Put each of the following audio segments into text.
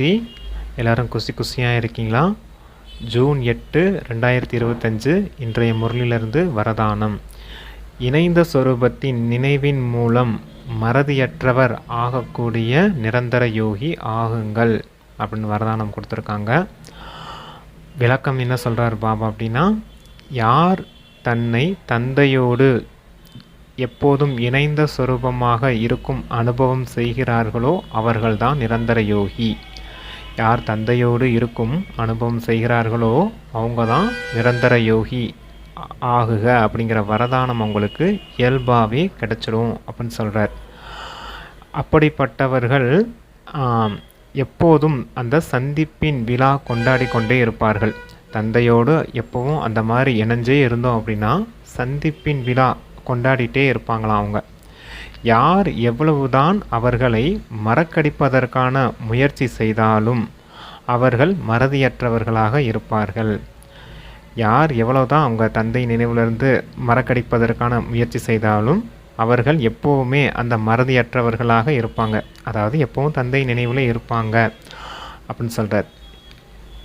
பற்றி எல்லாரும் குசி குசியாக இருக்கீங்களா? ஜூன் எட்டு ரெண்டாயிரத்தி இருபத்தஞ்சு இன்றைய முரளிலிருந்து வரதானம். இணைந்த சொரூபத்தின் நினைவின் மூலம் மறதியற்றவர் ஆகக்கூடிய நிரந்தர யோகி ஆகுங்கள் அப்படின்னு வரதானம் கொடுத்துருக்காங்க. விளக்கம் என்ன சொல்கிறார் பாபா அப்படின்னா யார் தன்னை தந்தையோடு எப்போதும் இணைந்த சொரூபமாக இருக்கும் அனுபவம் செய்கிறார்களோ அவர்கள்தான் நிரந்தர யோகி. யார் தந்தையோடு இருக்கும் அனுபவம் செய்கிறார்களோ அவங்க தான் நிரந்தர யோகி ஆகுக அப்படிங்கிற வரதானம் அவங்களுக்கு இயல்பாகவே கிடைச்சிடும் அப்படின்னு சொல்கிறார் அப்படிப்பட்டவர்கள் எப்போதும் அந்த சந்திப்பின் விழா கொண்டாடி கொண்டே இருப்பார்கள். தந்தையோடு எப்போவும் அந்த மாதிரி இணைஞ்சே இருந்தோம் அப்படின்னா சந்திப்பின் விழா கொண்டாடிட்டே இருப்பாங்களாம் அவங்க. யார் எவ்வளவுதான் அவர்களை மறக்கடிப்பதற்கான முயற்சி செய்தாலும் அவர்கள் மறதியற்றவர்களாக இருப்பார்கள். யார் எவ்வளவுதான் அவங்க தந்தை நினைவிலிருந்து மறக்கடிப்பதற்கான முயற்சி செய்தாலும் அவர்கள் எப்போவுமே அந்த மறதியற்றவர்களாக இருப்பாங்க. அதாவது எப்போவும் தந்தை நினைவில் இருப்பாங்க அப்படின்னு சொல்கிறார்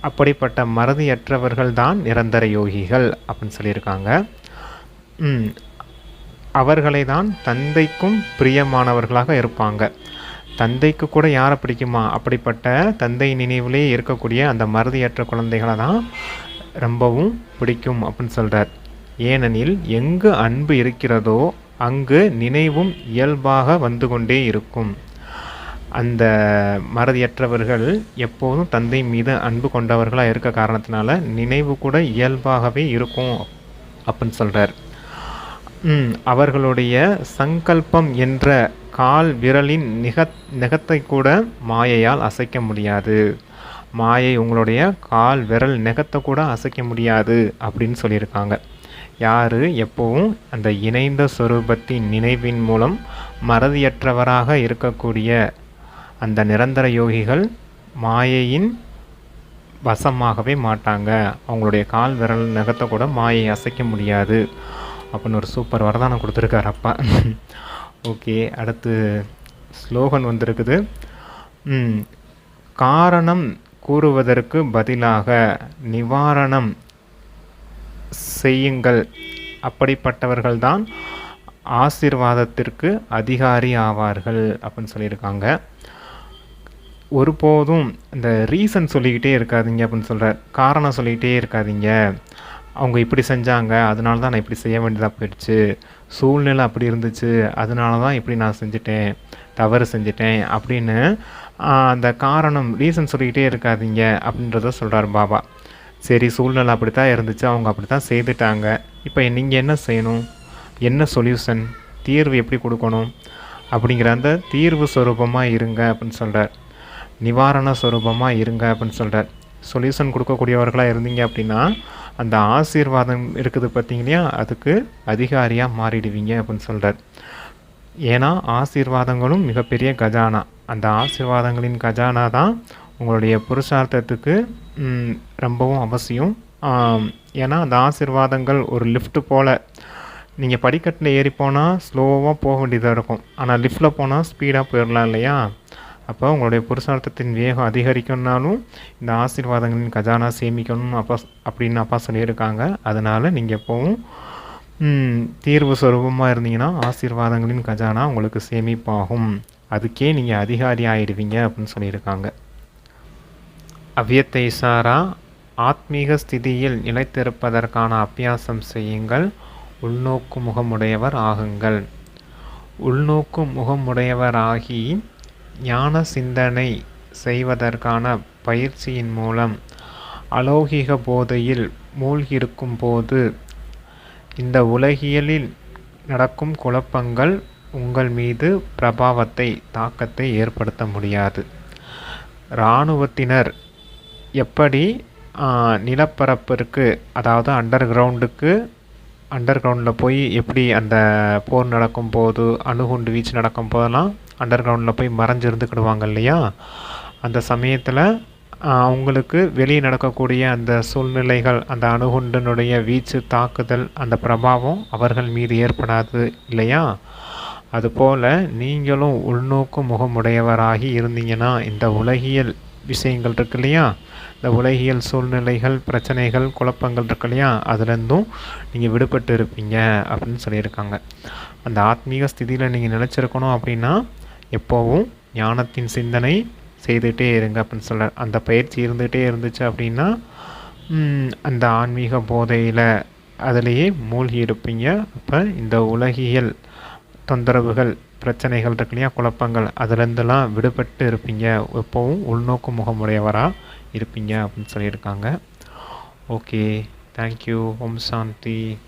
அப்படிப்பட்ட மறதியற்றவர்கள் தான் நிரந்தர யோகிகள் அப்படின்னு சொல்லியிருக்காங்க. அவர்களை தான் தந்தைக்கும் பிரியமானவர்களாக இருப்பாங்க. தந்தைக்கு கூட யாரை பிடிக்குமா? அப்படிப்பட்ட தந்தை நினைவிலே இருக்கக்கூடிய அந்த மறதியற்ற குழந்தைகளை தான் ரொம்பவும் பிடிக்கும் அப்படின்னு சொல்கிறார் ஏனெனில் எங்கு அன்பு இருக்கிறதோ அங்கு நினைவும் இயல்பாக வந்து கொண்டே இருக்கும். அந்த மறதியற்றவர்கள் எப்போதும் தந்தை மீது அன்பு கொண்டவர்களாக இருக்க காரணத்தினால நினைவு கூட இயல்பாகவே இருக்கும் அப்படின்னு சொல்கிறார் அவர்களுடைய சங்கல்பம் என்ற கால் விரலின் நிக நெகத்தை கூட மாயையால் அசைக்க முடியாது. மாயை உங்களுடைய கால் விரல் நெகத்தை கூட அசைக்க முடியாது அப்படின்னு சொல்லியிருக்காங்க. யார்? எப்போவும் அந்த இணைந்த சொரூபத்தின் நினைவின் மூலம் மறதியற்றவராக இருக்கக்கூடிய அந்த நிரந்தர யோகிகள் மாயையின் வசமாகவே மாட்டாங்க. அவங்களுடைய கால் விரல் நகத்தை கூட மாயை அசைக்க முடியாது. அப்படின்னு ஒரு சூப்பர் வரதானம் கொடுத்துருக்காரு அப்பா. ஓகே அடுத்து ஸ்லோகன் வந்திருக்குது. காரணம் கூறுவதற்கு பதிலாக நிவாரணம் செய்யுங்கள். அப்படிப்பட்டவர்கள்தான் ஆசிர்வாதத்திற்கு அதிகாரி ஆவார்கள் அப்படின்னு சொல்லியிருக்காங்க. ஒருபோதும் இந்த ரீசன் சொல்லிக்கிட்டே இருக்காதீங்க அப்படின்னு சொல்கிறார் காரணம் சொல்லிக்கிட்டே இருக்காதீங்க. அவங்க இப்படி செஞ்சாங்க அதனால தான் நான் இப்படி செய்ய வேண்டியதாக போயிடுச்சு. சூழ்நிலை அப்படி இருந்துச்சு அதனால தான் இப்படி நான் செஞ்சுட்டேன் தவறு செஞ்சுட்டேன் அப்படின்னு அந்த காரணம் ரீசன் சொல்லிக்கிட்டே இருக்காதீங்க அப்படின்றத சொல்கிறார் பாபா. சரி சூழ்நிலை அப்படி தான் இருந்துச்சு அவங்க அப்படி தான் செய்துட்டாங்க. இப்போ நீங்கள் என்ன செய்யணும்? என்ன சொல்யூஷன் தீர்வு எப்படி கொடுக்கணும்? அப்படிங்கிற அந்த தீர்வு ஸ்வரூபமாக இருங்க அப்படின்னு சொல்கிறார் நிவாரண ஸ்வரூபமாக இருங்க அப்படின்னு சொல்கிறார் சொல்யூஷன் கொடுக்கக்கூடியவர்களாக இருந்தீங்க அப்படின்னா அந்த ஆசீர்வாதம் இருக்குது பார்த்தீங்களா அதுக்கு அதிகாரியாக மாறிடுவீங்க அப்படின்னு சொல்கிறார் ஏன்னா ஆசீர்வாதங்களும் மிகப்பெரிய கஜானா. அந்த ஆசீர்வாதங்களின் கஜானா தான் உங்களுடைய புருஷார்த்தத்துக்கு ரொம்பவும் அவசியம். ஏன்னா அந்த ஆசீர்வாதங்கள் ஒரு லிஃப்ட்டு போல். நீங்கள் படிக்கட்டில் ஏறி போனால் ஸ்லோவாக போக வேண்டியதாக இருக்கும். ஆனால் லிஃப்ட்டில் போனால் ஸ்பீடாக போயிடலாம் இல்லையா? அப்போ உங்களுடைய புருஷார்த்தத்தின் வேகம் அதிகரிக்கணும்னாலும் இந்த ஆசீர்வாதங்களின் கஜானா சேமிக்கணும் அப்பா அப்படின்னு அப்பா சொல்லியிருக்காங்க. அதனால் நீங்கள் எப்போவும் தீர்வு சுரூபமாக இருந்தீங்கன்னா ஆசீர்வாதங்களின் கஜானா உங்களுக்கு சேமிப்பாகும். அதுக்கே நீங்கள் அதிகாரி ஆகிடுவீங்க அப்படின்னு சொல்லியிருக்காங்க. அவ்வியத்தை சாரா ஆத்மீக ஸ்திதியில் நிலைத்திருப்பதற்கான அபியாசம் செய்யுங்கள். உள்நோக்கு முகமுடையவர் ஆகுங்கள். உள்நோக்கு முகமுடையவராகி ஞான சிந்தனை செய்வதற்கான பயிற்சியின் மூலம் அலௌகிக போதையில் மூழ்கியிருக்கும் போது இந்த உலகியலில் நடக்கும் குழப்பங்கள் உங்கள் மீது பிரபாவத்தை தாக்கத்தை ஏற்படுத்த முடியாது. இராணுவத்தினர் எப்படி நிலப்பரப்பிற்கு அதாவது அண்டர் கிரவுண்டுக்கு அண்டர் கிரவுண்டில் போய் எப்படி அந்த போர் நடக்கும் போது அணுகுண்டு வீச்சு நடக்கும் போதெல்லாம் அண்டர் கிரவுண்டில் போய் மறைஞ்சு இருந்துக்கிடுவாங்க இல்லையா? அந்த சமயத்தில் அவங்களுக்கு வெளியே நடக்கக்கூடிய அந்த சூழ்நிலைகள் அந்த அணுகுண்டனுடைய வீச்சு தாக்குதல் அந்த பிரபாவம் அவர்கள் மீது ஏற்படாது இல்லையா? அதுபோல் நீங்களும் உள்நோக்கு முகமுடையவராகி இருந்தீங்கன்னா இந்த உலகியல் விஷயங்கள் இருக்கு இல்லையா? இந்த உலகியல் சூழ்நிலைகள் பிரச்சனைகள் குழப்பங்கள் இருக்கு இல்லையா? அதுலேருந்தும் நீங்கள் விடுபட்டு இருப்பீங்க அப்படின்னு சொல்லியிருக்காங்க. அந்த ஆத்மீக ஸ்திதியில் நீங்கள் நினச்சிருக்கணும் அப்படின்னா எப்போவும் ஞானத்தின் சிந்தனை செய்துகிட்டே இருங்க அப்படின்னு சொல்ல அந்த பயிற்சி இருந்துகிட்டே இருந்துச்சு அப்படின்னா அந்த ஆன்மீக போதையில் அதிலேயே மூழ்கி இருப்பீங்க. அப்போ இந்த உலகியல் தொந்தரவுகள் பிரச்சனைகள் இருக்கு இல்லையா குழப்பங்கள் அதுலேருந்துலாம் விடுபட்டு இருப்பீங்க. எப்போவும் உள்நோக்கு முகமுடையவராக இருப்பீங்க அப்படின்னு சொல்லியிருக்காங்க. Okay thank you Om Shanti.